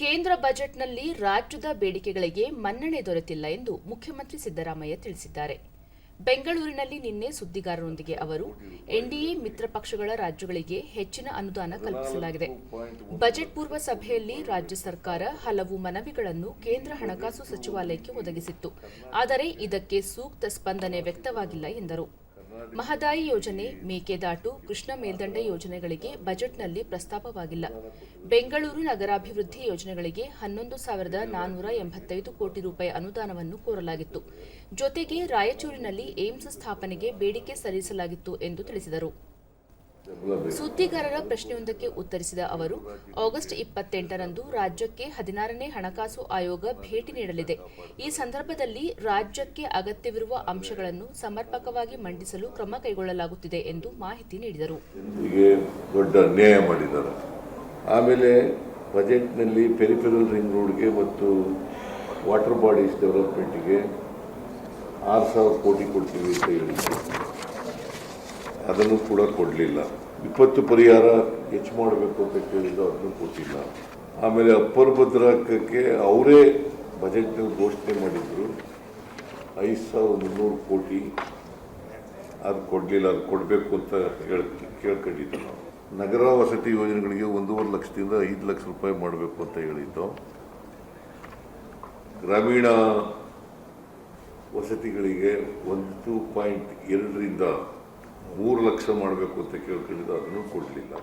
ಕೇಂದ್ರ ಬಜೆಟ್ನಲ್ಲಿ ರಾಜ್ಯದ ಬೇಡಿಕೆಗಳಿಗೆ ಮನ್ನಣೆ ದೊರೆತಿಲ್ಲ ಎಂದು ಮುಖ್ಯಮಂತ್ರಿ ಸಿದ್ದರಾಮಯ್ಯ ತಿಳಿಸಿದ್ದಾರೆ. ಬೆಂಗಳೂರಿನಲ್ಲಿ ನಿನ್ನೆ ಸುದ್ದಿಗಾರರೊಂದಿಗೆ ಅವರು, ಎನ್ಡಿಎ ಮಿತ್ರ ಪಕ್ಷಗಳ ರಾಜ್ಯಗಳಿಗೆ ಹೆಚ್ಚಿನ ಅನುದಾನ ಕಲ್ಪಿಸಲಾಗಿದೆ. ಬಜೆಟ್ ಪೂರ್ವ ಸಭೆಯಲ್ಲಿ ರಾಜ್ಯ ಸರ್ಕಾರ ಹಲವು ಮನವಿಗಳನ್ನು ಕೇಂದ್ರ ಹಣಕಾಸು ಸಚಿವಾಲಯಕ್ಕೆ ಒದಗಿಸಿತ್ತು. ಆದರೆ ಇದಕ್ಕೆ ಸೂಕ್ತ ಸ್ಪಂದನೆ ವ್ಯಕ್ತವಾಗಿಲ್ಲ ಎಂದರು. ಮಹದಾಯಿ ಯೋಜನೆ, ಮೇಕೆದಾಟು, ಕೃಷ್ಣ ಮೇಲ್ದಂಡೆ ಯೋಜನೆಗಳಿಗೆ ಬಜೆಟ್ನಲ್ಲಿ ಪ್ರಸ್ತಾಪವಾಗಿಲ್ಲ. ಬೆಂಗಳೂರು ನಗರಾಭಿವೃದ್ಧಿ ಯೋಜನೆಗಳಿಗೆ ಹನ್ನೊಂದು ಸಾವಿರದ ನಾನ್ನೂರ ಎಂಬತ್ತೈದು ಕೋಟಿ ರೂಪಾಯಿ ಅನುದಾನವನ್ನು ಕೋರಲಾಗಿತ್ತು. ಜೊತೆಗೆ ರಾಯಚೂರಿನಲ್ಲಿ ಏಮ್ಸ್ ಸ್ಥಾಪನೆಗೆ ಬೇಡಿಕೆ ಸಲ್ಲಿಸಲಾಗಿತ್ತು ಎಂದು ತಿಳಿಸಿದರು. ಸುದ್ದಿಗಾರರ ಪ್ರಶ್ನೆಯೊಂದಕ್ಕೆ ಉತ್ತರಿಸಿದ ಅವರು, ಆಗಸ್ಟ್ ಇಪ್ಪತ್ತೆಂಟರಂದು ರಾಜ್ಯಕ್ಕೆ ಹದಿನಾರನೇ ಹಣಕಾಸು ಆಯೋಗ ಭೇಟಿ ನೀಡಲಿದೆ. ಈ ಸಂದರ್ಭದಲ್ಲಿ ರಾಜ್ಯಕ್ಕೆ ಅಗತ್ಯವಿರುವ ಅಂಶಗಳನ್ನು ಸಮರ್ಪಕವಾಗಿ ಮಂಡಿಸಲು ಕ್ರಮ ಕೈಗೊಳ್ಳಲಾಗುತ್ತಿದೆ ಎಂದು ಮಾಹಿತಿ ನೀಡಿದರು. ದೊಡ್ಡ ನ್ಯಾಯ ಮಾಡಿದ್ದಾರೆ. ಆಮೇಲೆ ಬಜೆಟ್ನಲ್ಲಿ ಪೆರಿಫೆರಲ್ ರಿಂಗ್ ರೋಡ್ಗೆ ಮತ್ತು ವಾಟರ್ ಬಾಡೀಸ್ ಡೆವಲಪ್ಮೆಂಟ್ಗೆ ಆರು ಸಾವಿರ ಕೋಟಿ ಕೊಡ್ತೀವಿ ಅಂತ ಹೇಳಿದ್ರು ಅದನ್ನು ಕೂಡ ಕೊಡಲಿಲ್ಲ. ವಿಪತ್ತು ಪರಿಹಾರ ಹೆಚ್ಚು ಮಾಡಬೇಕು ಅಂತ ಕೇಳಿದ್ದು ಅದನ್ನು ಕೊಟ್ಟಿಲ್ಲ. ಆಮೇಲೆ ಅಪ್ಪರ್ ಭದ್ರಾಕಕ್ಕೆ ಅವರೇ ಬಜೆಟ್ನಲ್ಲಿ ಘೋಷಣೆ ಮಾಡಿದ್ರು. ಐದು ಸಾವಿರದ ಮುನ್ನೂರು ಕೋಟಿ ಅದು ಕೊಡಲಿಲ್ಲ, ಅದು ಕೊಡಬೇಕು ಅಂತ ಹೇಳ್ ಕೇಳ್ಕೊಂಡಿದ್ದು ನಗರ ವಸತಿ ಯೋಜನೆಗಳಿಗೆ ಒಂದೂವರೆ ಲಕ್ಷದಿಂದ ಐದು ಲಕ್ಷ ರೂಪಾಯಿ ಮಾಡಬೇಕು ಅಂತ ಹೇಳಿದ್ದು. ಗ್ರಾಮೀಣ ವಸತಿಗಳಿಗೆ ಒಂದು ಪಾಯಿಂಟ್ ಎರಡರಿಂದ ಮೂರು ಲಕ್ಷ ಮಾಡಬೇಕು ಅಂತ ಕೇಳ್ಕೊಂಡಿದ್ದು ಅದನ್ನು ಕೊಡಲಿಲ್ಲ.